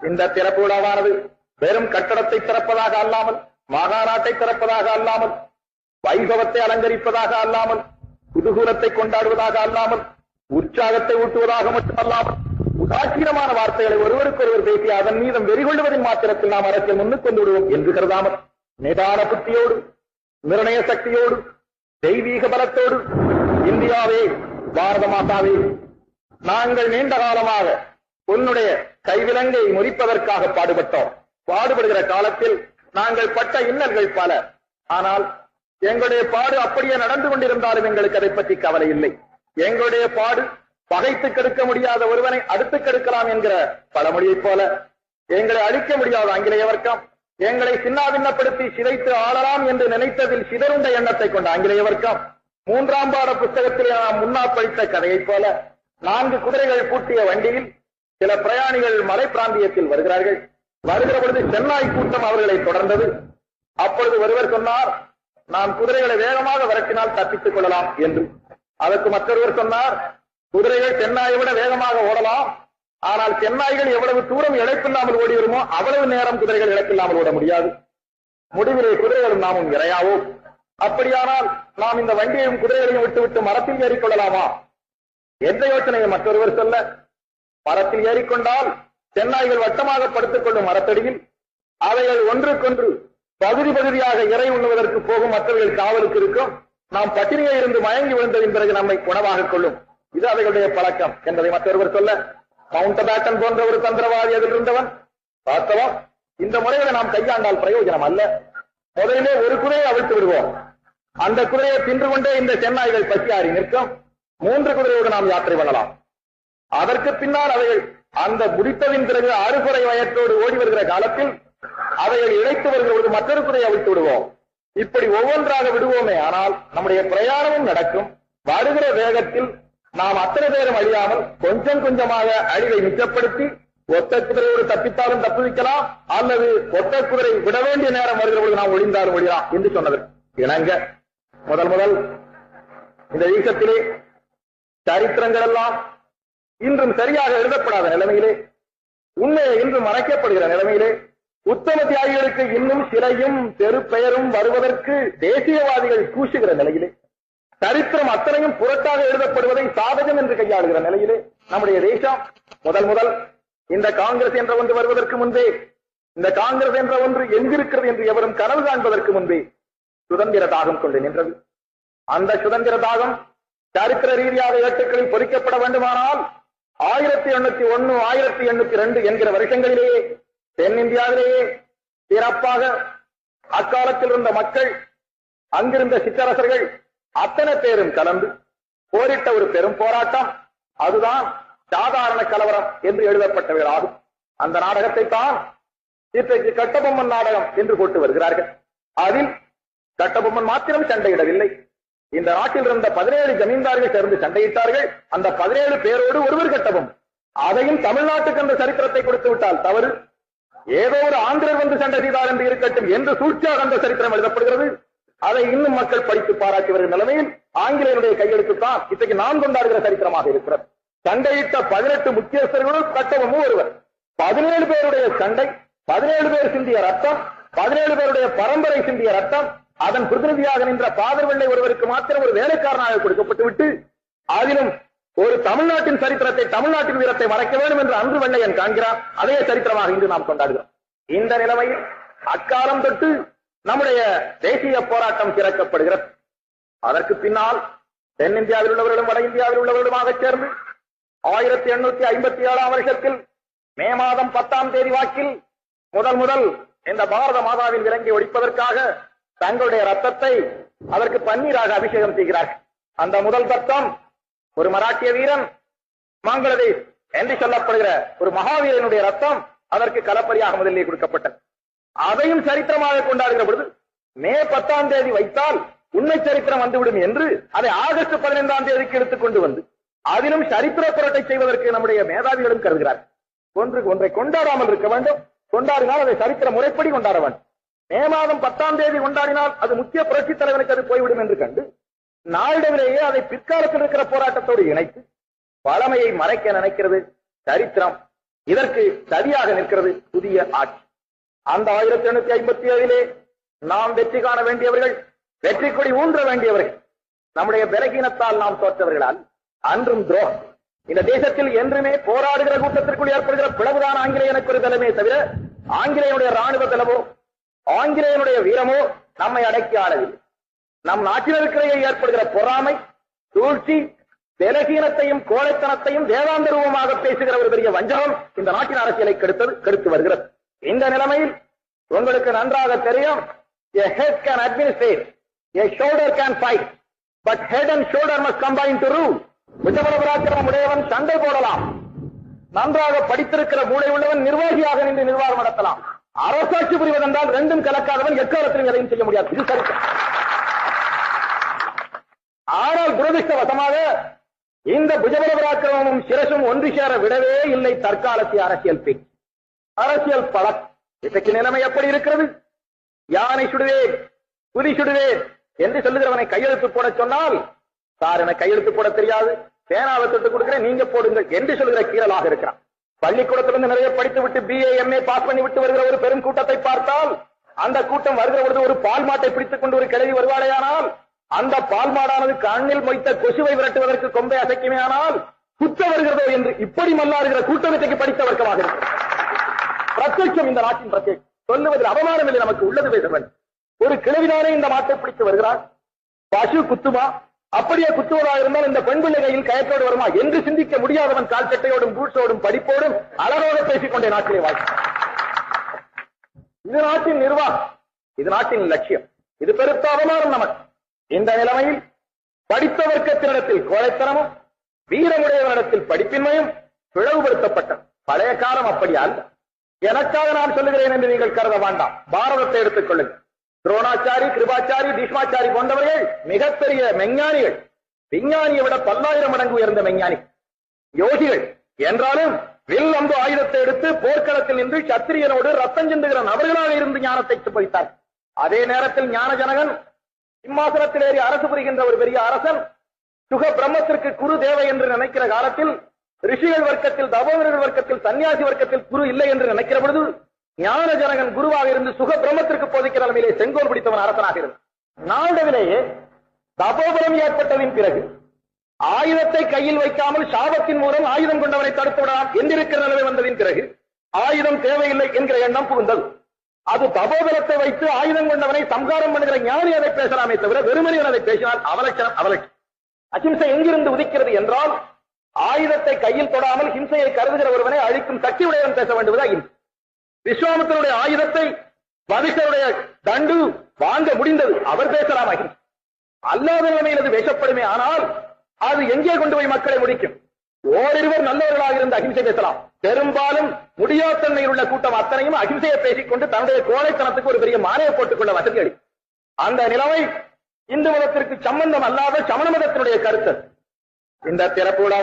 இந்த திறப்பு விழாவானது வெறும் கட்டடத்தை திறப்பதாக அல்லாமல் மாகாணாட்டை திறப்பதாக அல்லாமல் வைபவத்தை அலங்கரிப்பதாக அல்லாமல் குதூகூலத்தை கொண்டாடுவதாக அல்லாமல் உற்சாகத்தை ஊட்டுவதாக மட்டுமல்லாமல் உதாசீனமான வார்த்தைகளை ஒருவருக்கொருவர் பேசி அதன் மீதம் வெறிகொள்வதின் மாத்திரத்தில் நாம் அரசியல் முன்னுக்கு கொண்டு விடுவோம் என்று கருதாமல் நிதான புத்தியோடு நிர்ணய சக்தியோடு தெய்வீக பலத்தோடு இந்தியாவே பாரத மாதாவே நாங்கள் நீண்ட காலமாக உன்னுடைய கைவிலங்கை முறிப்பதற்காக பாடுபட்டோம். பாடுபடுகிற காலத்தில் நாங்கள் பட்ட இன்னல்கள் பல. ஆனால் எங்களுடைய பாடு அப்படியே நடந்து கொண்டிருந்தாலும் எங்களுக்கு அதை பற்றி கவலை இல்லை. எங்களுடைய பாடு பகைத்து கெடுக்க முடியாத ஒருவனை அடுத்து கெடுக்கலாம் என்கிற பழமொழியைப் போல எங்களை அழிக்க முடியாத ஆங்கிலேய வர்க்கம் எங்களை சின்னாபின்னப்படுத்தி சிதைத்து ஆளலாம் என்று நினைத்ததில் சிதறுண்ட எண்ணத்தை கொண்ட ஆங்கிலேய வர்க்கம் மூன்றாம் பாட புத்தகத்தில் நாம் முன்னா படித்த கதையைப் போல நான்கு குதிரைகள் பூட்டிய வண்டியில் சில பிரயாணிகள் மலை பிராந்தியத்தில் வருகிறார்கள். வருகிற பொழுது சென்னாய் கூட்டம் அவர்களை தொடர்ந்தது. அப்பொழுது ஒருவர் சொன்னார் நாம் குதிரைகளை வேகமாக விரட்டினால் தப்பித்துக் கொள்ளலாம் என்று. அதற்கு மற்றொருவர் சொன்னார் குதிரைகள் சென்னாயை விட வேகமாக ஓடலாம். ஆனால் சென்னாய்கள் எவ்வளவு தூரம் இழைப்பில்லாமல் ஓடி வருமோ அவ்வளவு நேரம் குதிரைகள் இழைப்பில்லாமல் ஓட முடியாது. முடிவிலே குதிரைகளும் நாமும் இறையாவோம் அப்படியானால் நாம் இந்த வண்டியையும் குதிரைகளையும் விட்டுவிட்டு மரத்தில் ஏறிக்கொள்ளலாமா? எந்த யோசனையை மற்றொருவர் சொல்ல மரத்தில் ஏறிக்கொண்டால் சென்னாய்கள் வட்டமாக படுத்துக் கொள்ளும் மரத்தடியில் அவைகள் ஒன்றுக்கொன்று பகுதி பகுதியாக இறை உண்ணுவதற்கு போகும் மற்றவர்கள் காவலுக்கு இருக்கும். நாம் பட்டினியை இருந்து மயங்கி விழுந்ததின் பிறகு நம்மை உணவாக கொள்ளும். இது அவைகளுடைய பழக்கம் என்பதை மற்றொருவர் சொல்ல மவுண்ட் பேட்டன் போன்ற ஒரு தந்திரவாதி அதில் இருந்தவன் வாஸ்தவம் இந்த முறையில நாம் கையாண்டால் பிரயோஜனம் அல்ல. முதலிலே ஒரு குதிரையை அவிழ்த்து விடுவோம். அந்த குதிரையை தின்று கொண்டே இந்த சென்னாய்கள் பசியாறி நிற்கும். மூன்று குதிரையோடு நாம் யாத்திரை பண்ணலாம். அதற்கு பின்னால் அவைகள் அந்த முடித்ததின் பிறகு அறுகுறை வயத்தோடு ஓடி வருகிற காலத்தில் அவைகள் இழைத்து வருகிற ஒரு மற்றொரு குறையை அவிழ்த்து விடுவோம். இப்படி ஒவ்வொன்றாக விடுவோமே ஆனால் நம்முடைய பிரயாணமும் நடக்கும். வருகிற வேகத்தில் நாம் அத்தனை பேரும் அழியாமல் கொஞ்சம் கொஞ்சமாக அழிவை மிச்சப்படுத்தி ஒத்த குதிரையோடு தப்பித்தாலும் தப்புவிக்கலாம் அல்லது ஒத்த குதிரை விட வேண்டிய நேரம் வருகிற பொழுது நாம் ஒளிந்தாலும் ஒழியலாம் என்று சொன்னது. இணங்க முதல் முதல் இந்த ஈசத்திலே சரித்திரங்கள் எல்லாம் இன்றும் சரியாக எழுதப்படாத நிலைமையிலே உண்மையை இன்றும் மறைக்கப்படுகிற நிலைமையிலே உத்தம தியாகிகளுக்கு இன்னும் சிலையும் பெயரும் வருவதற்கு தேசியவாதிகள் கூசுகிற நிலையிலே சரித்திரம் அத்தனையும் புரட்டாக எழுதப்படுவதை சாதகம் என்று கையாளுகிற நிலையிலே நம்முடைய தேசம். முதல் முதல் இந்த காங்கிரஸ் என்ற ஒன்று வருவதற்கு முன்பே இந்த காங்கிரஸ் என்ற ஒன்று எங்கிருக்கிறது என்று எவரும் கனவு காண்பதற்கு முன்பே சுதந்திர தாகம் கொண்டு நின்றது. அந்த சுதந்திர தாகம் சரித்திர ரீதியாக ஏட்டுக்களில் பொறிக்கப்பட வேண்டுமானால் ஆயிரத்தி எண்ணூத்தி ஒன்னு ஆயிரத்தி எண்ணூத்தி ரெண்டு என்கிற வருஷங்களிலேயே தென்னிந்தியாவிலேயே சிறப்பாக அக்காலத்தில் இருந்த மக்கள் அங்கிருந்த சிற்றரசர்கள் அத்தனை பேரும் கலந்து போரிட்ட ஒரு பெரும் போராட்டம். அதுதான் சாதாரண கலவரம் என்று எழுதப்பட்டவைகளாகும். அந்த நாடகத்தை தான் இன்றைக்கு கட்டபொம்மன் நாடகம் என்று போட்டு வருகிறார்கள். அதில் கட்டபொம்மன் மாத்திரம் சண்டையிடவில்லை. இந்த நாட்டில் இருந்த பதினேழு ஜமீன்தார்கள் சேர்ந்து சண்டையிட்டார்கள். அந்த பதினேழு பேரோடு ஒருவர் கட்டவும் அதையும் தமிழ்நாட்டுக்கு அந்த சரித்திரத்தை கொடுத்து விட்டால் தவறு. ஏதோ ஒரு ஆந்திரர் வந்து சண்டை செய்தார் என்று இருக்கட்டும் என்று சூழ்ச்சியாக அந்த சரித்திரம் எழுதப்படுகிறது. அதை இன்னும் மக்கள் படித்து பாராட்டி வரும் நிலைமையில் ஆங்கிலேயருடைய கையெழுத்துத்தான் இன்றைக்கு நாம் கொண்டாடுகிற சரித்திரமாக இருக்கிறது. சண்டையிட்ட பதினெட்டு முக்கியஸ்தர்களும் கட்டவமும் ஒருவர். பதினேழு பேருடைய சண்டை பதினேழு பேர் சிந்திய ரத்தம் பதினேழு பேருடைய பரம்பரை சிந்திய ரத்தம் அதன் பிரதிநிதியாக நின்ற பாதர் வெள்ளை ஒருவருக்கு மாத்திரம் ஒரு வேலைக்காரனாக கொடுக்கப்பட்டு விட்டு அதிலும் ஒரு தமிழ்நாட்டின் சரித்திரத்தை தமிழ்நாட்டின் வீரத்தை மறைக்க வேண்டும் என்று அன்று வெள்ளையன் காண்கிறான். அதே சரித்திரமாக இன்று நாம் கொண்டாடுகிறோம். இந்த நிலைமையில் அக்காலம் தொட்டு நம்முடைய தேசிய போராட்டம் திறக்கப்படுகிறது. அதற்கு பின்னால் தென்னிந்தியாவில் உள்ளவர்களும் வட இந்தியாவில் உள்ளவர்களுமாக சேர்ந்து ஆயிரத்தி எண்ணூத்தி ஐம்பத்தி ஏழாம் வருஷத்தில் மே மாதம் பத்தாம் தேதி வாக்கில் முதல் முதல் இந்த பாரத மாதாவின் விலங்கை ஒழிப்பதற்காக தங்களுடைய ரத்தத்தை அதற்கு பன்னீராக அபிஷேகம் செய்கிறார்கள். அந்த முதல் தத்தம் ஒரு மராட்டிய வீரன் மாங்களதே என்று சொல்லப்படுகிற ஒரு மகாவீரனுடைய ரத்தம் அதற்கு கலப்பரியாக முதலிலே கொடுக்கப்பட்டது. அதையும் சரித்திரமாக கொண்டாடுகிற பொழுது மே பத்தாம் தேதி வைத்தால் உண்மை சரித்திரம் வந்துவிடும் என்று அதை ஆகஸ்ட் பதினைந்தாம் தேதிக்கு எடுத்துக் கொண்டு வந்து அதிலும் சரித்திர புரட்டை செய்வதற்கு நம்முடைய மேதாவிகளும் கருதுகிறார் ஒன்று ஒன்றை கொண்டாடாமல் இருக்க வேண்டும். கொண்டாடினால் அதை சரித்திர முறைப்படி கொண்டாட வேண்டும். மே மாதம் பத்தாம் தேதி கொண்டாடினால் அது முக்கிய புரட்சி தலைவனுக்கு அது போய்விடும் என்று கண்டு நாளிடவிலேயே அதை பிற்காலத்தில் இருக்கிற போராட்டத்தோடு இணைத்து பழமையை மறைக்க நினைக்கிறது சரித்திரம். இதற்கு சரியாக நிற்கிறது புதிய ஆட்சி. அந்த ஆயிரத்தி எண்ணூத்தி ஐம்பத்தி ஏழிலே நாம் வெற்றி காண வேண்டியவர்கள் வெற்றி கொடி ஊன்ற வேண்டியவர்கள் நம்முடைய விலகினத்தால் நாம் தோற்றவர்களால் அன்றும் துரோகம். இந்த தேசத்தில் என்றுமே போராடுகிற கூட்டத்திற்குள் ஏற்படுகிற பிளவுதான் ஆங்கிலேயனுக்கு ஒரு தலைமே தவிர ஆங்கிலேயனுடைய ராணுவ பலமோ ஆங்கிலேயனுடைய வீரமோ நம்மை அடக்கி ஆளவில்லை. நம் நாட்டினருக்கிடையே ஏற்படுகிற பொறாமை சூழ்ச்சி பலகீனத்தையும் கோழைத்தனத்தையும் வேதாந்த ரூபமாக பேசுகிற ஒரு பெரிய வஞ்சகம் இந்த நாட்டின் அரசியலை கெடுத்தது கெடுத்து வருகிறது. இந்த நிலைமையில் உங்களுக்கு நன்றாக தெரியும் a head can administrate a shoulder can fight but head and shoulder must combine to rule. புஜபலபராக்கிரமம் உடையவன் சண்டை போடலாம். நன்றாக படித்திருக்கிற மூளை உள்ளவன் நிர்வாகியாக நின்று நிர்வாகம் நடத்தலாம். அரசாட்சி புரிவதென்றால் ரெண்டும் கலக்காதவன் எக்காலத்திலும் எதையும் செய்ய முடியாது. இது சரி ஆனால் துரதிருஷ்டவசமாக இந்த புஜபலபராக்கிரமும் சிரசும் ஒன்று சேர விடவே இல்லை தற்காலத்திய அரசியல் பேச்சு. அரசியல் பலம் இன்றைக்கு நிலைமை எப்படி இருக்கிறது? யானை சுடுவேன் புலி சுடுவேன் என்று சொல்லுகிறவனை கையெழுத்து போட சொன்னால் சார் என கையெழுத்து போட தெரியாது. பேனாவை தொட்டு கொடுக்கிறேன் நீங்க போடுங்கள் என்று சொல்லுகிற கீழலாக இருக்கிறான். பள்ளிக்கூடத்திலிருந்து நிறைய படித்து விட்டு பிஏ எம்ஏ பாஸ் பண்ணி விட்டு வருகிற ஒரு பெரும் கூட்டத்தை பார்த்தால் அந்த கூட்டம் வருகிற பொழுது ஒரு பால் மாட்டை பிடித்துக் கொண்டு ஒரு கிழவி வருவாளேயானால் அந்த பால் மாடானது கண்ணில் மொய்த்த கொசுவை விரட்டுவதற்கு கொம்பை அசைக்குமே ஆனால் குத்த வருகிறதோ என்று இப்படி மல்லாடுகிற கூட்டமைக்கு படித்த வர்க்கமாக இருக்கிறது. பிரத்யட்சம் இந்த நாட்டின் பிரத்யேகம் சொல்லுவதில் அவமானம் இல்லை நமக்கு உள்ளது வேதவன். ஒரு கிழவினாரே இந்த மாட்டை பிடித்து வருகிறார் பசு குத்துமா? அப்படியே குத்துவதாக இருந்தால் இந்த பெண் பிள்ளை கையில் வருமா என்று சிந்திக்க முடியாதவன் கால் சட்டையோடும் பூட்ஸோடும் படிப்போடும் அழகாக பேசிக்கொண்டே நாட்டிலே வாழ்க்கை இது நாட்டின் நிர்வாகம். இது நாட்டின் லட்சியம். இது பெருத்த அவமானம் நமக்கு. இந்த நிலைமையில் படித்த வர்க்கத்தினிடத்தில் கோழைத்தனமும் வீரமுடையவனிடத்தில் படிப்பின்மையும் பிளவுபடுத்தப்பட்ட பழைய காலம் அப்படி அல்ல. எனக்காக நான் சொல்லுகிறேன் என்று நீங்கள் கருத வேண்டாம். பாரதத்தை எடுத்துக் கொள்ளுங்கள். துரோணாச்சாரி கிருபாச்சாரி பீஷ்மாச்சாரி போன்றவர்கள் மிகப்பெரிய மெஞ்ஞானிகள். விஞ்ஞானியை விட பல்லாயிரம் மடங்கு உயர்ந்த மெஞ்ஞானி. யோகிகள். என்றாலும் வில் அம்பு ஆயுதத்தை எடுத்து போர்க்களத்தில் நின்று சத்திரியனோடு ரத்தம் சிந்துகிற நபர்களாக இருந்து ஞானத்தை வைத்தார் அதே நேரத்தில் ஞான ஜனகன் சிம்மாசனத்தில் ஏறி அரசு புரிகின்ற ஒரு பெரிய அரசன் சுக பிரம்மத்திற்கு குரு தேவை என்று நினைக்கிற காலத்தில் ரிஷிகள் வர்க்கத்தில் தபோதரர்கள் வர்க்கத்தில் சன்னியாசி வர்க்கத்தில் குரு இல்லை என்று நினைக்கிற பொழுது ஞான ஜனகன் குருவாக இருந்து சுக பிரம்மத்திற்கு போதிக்கிற நிலையிலே செங்கோல் பிடித்தவன் அரசனாக இருந்தான். நாளடைவிலேயே தபோபுரம் ஏற்பட்டதின் பிறகு ஆயுதத்தை கையில் வைக்காமல் சாபத்தின் மூலம் ஆயுதம் கொண்டவனை தடுத்து விடலாம் என்றிருக்கிற நிலைமை வந்ததின் பிறகு ஆயுதம் தேவையில்லை என்கிற எண்ணம் புகுந்தது. அது தபோபலத்தை வைத்து ஆயுதம் கொண்டவனை சம்காரம் பண்ணுகிற ஞானி அதை பேசலாமே தவிர வெறுமனியன் அதை பேசினால் அவலட்சணம் அவலட்சம் அஹிம்சை எங்கிருந்து உதிக்கிறது என்றால் ஆயுதத்தை கையில் தொடாமல் ஹிம்சையை கருதுகிற ஒருவனை அழிக்கும் சக்தி உடையவன் பேச வேண்டுவதா அஹிம்சை விஸ்வாமத்தனுடைய ஆயுதத்தை வதிஷருடைய தண்டு வாங்க முடிந்தது. அவர் பேசலாம் அல்லாத நிலைமையில் அது பேசப்படுமே ஆனால் அது எங்கே கொண்டு போய் மக்களை முடிக்கும்? ஓரிருவர் நல்லவர்களாக இருந்த அகிம்சை பேசலாம். பெரும்பாலும் முடியாத்தன்மையில் உள்ள கூட்டம் அத்தனையும் அகிம்சையை பேசிக்கொண்டு தன்னுடைய கோழைத்தனத்துக்கு ஒரு பெரிய மாலையை போட்டுக்கொள்ள வசதி அளிக்கும். அந்த நிலைமை இந்து மதத்திற்கு சம்பந்தம் அல்லாத சமண மதத்தினுடைய கருத்து. இந்த திறப்புடா